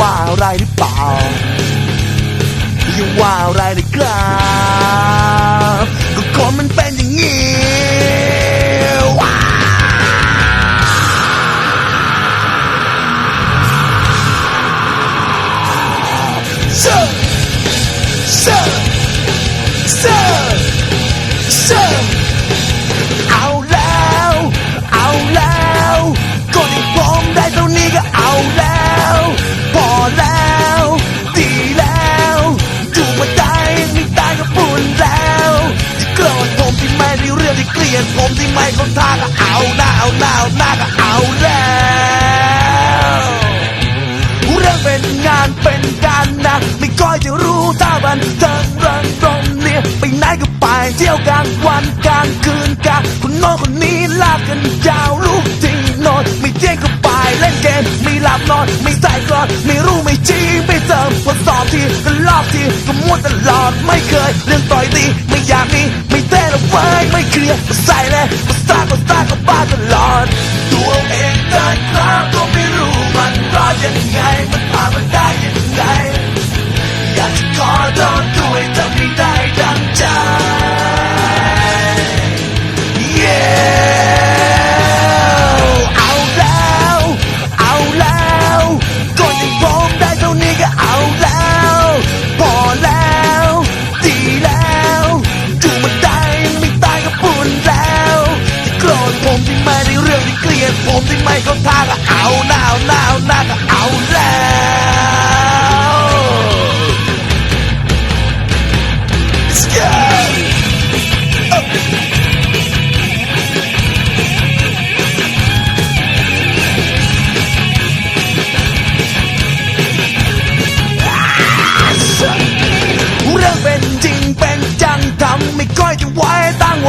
ว่าอะไรหรือเปล่ายังว่าอะไรเลยครับก็คนมันเป็นอย่างนี้ว้าวียดผมที่ไม่เข้าทางก็เอาหน้าเอาหน้าเอาหน้าก็เอาแล้วเรื่องเป็นงานเป็นการนะไม่ค่อยจะรู้ถ้าบันเทิงเรื่องตรงเนี้ยไปไหนก็ไปเที่ยวกลางวันกลางคืนกลางคนโน้นคนนี้ลากกันยาวลูกที่นอนไม่เที่ยงก็ไปเล่นเกมไม่หลับนอนไม่ใส่กรอนไม่รู้ไม่ชี้ไม่เติมพอสอบทีก็ อกทีก็มั่วตลอดไม่เคยเรื่องต่อยตีไม่อยากมีไม่เต้นเอาไว้ไม่เคลียร์ก็ใส่เลยก็สร้างก็สร้างก็บ้าตลอด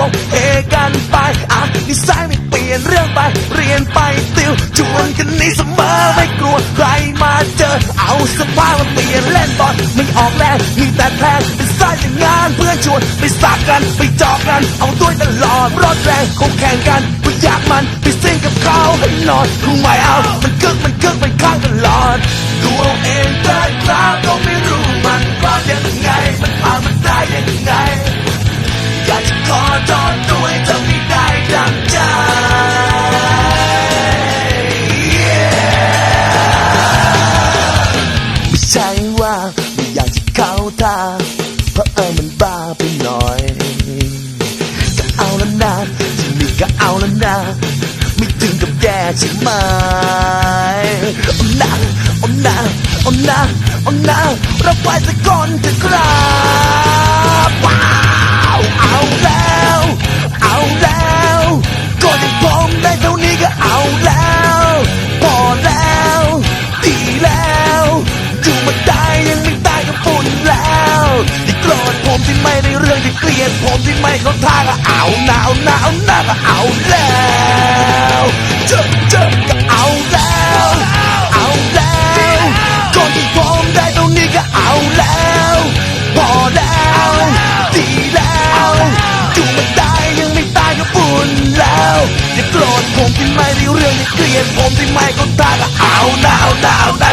วงเอกันไปอะนิสัยไม่เปลี่ยนเรื่องไป เรียนไปติวชวนกันนี่เสมอไม่กลัวใครมาเจอ เอาสภาพมาเปลี่ยนเล่นบอลไม่ออกแรงมีแต่แพ้เป็นสายจากงานเพื่อนชวนไปสักกันไปจอกกัน เอาด้วยตลอดรถแรงคงแข่งกันไปอยากมันไปซิ่งกับเขาให้นอนคงไม่เอามันกึกมันกึกมันข้างตลอดดูเอาเองได้ครับก็ไม่ เขาทาเพราะเออมันบ้าไปหน่อยก็เอาแล้วนะที่มีก็เอาแล้วนะไม่ถึงกับแก่ใช่ไหมโอ้นะโอ้นะโอ้นะโอ้นะรับไว้สักคนเถอะคร ไม่ได้เรื่องที่เกลียดผมที่ไม่เข้าท่าก็เอาหนาวหนาวหน้าก็เอาแล้วเจอเจอก็เอาแล้ว เอาแล้วก่อนที่ผมได้ตรงนี้ก็เอาแล้วพอแล้วดีแล้วอยู่มาได้ยังไม่ตายก็ปุ่นแล้วอย่าโกรธผมที่ไม่ได้เรื่องที่เกลียดผมที่ไม่เข้าท่าก็เอาหนาวหนาวหน้า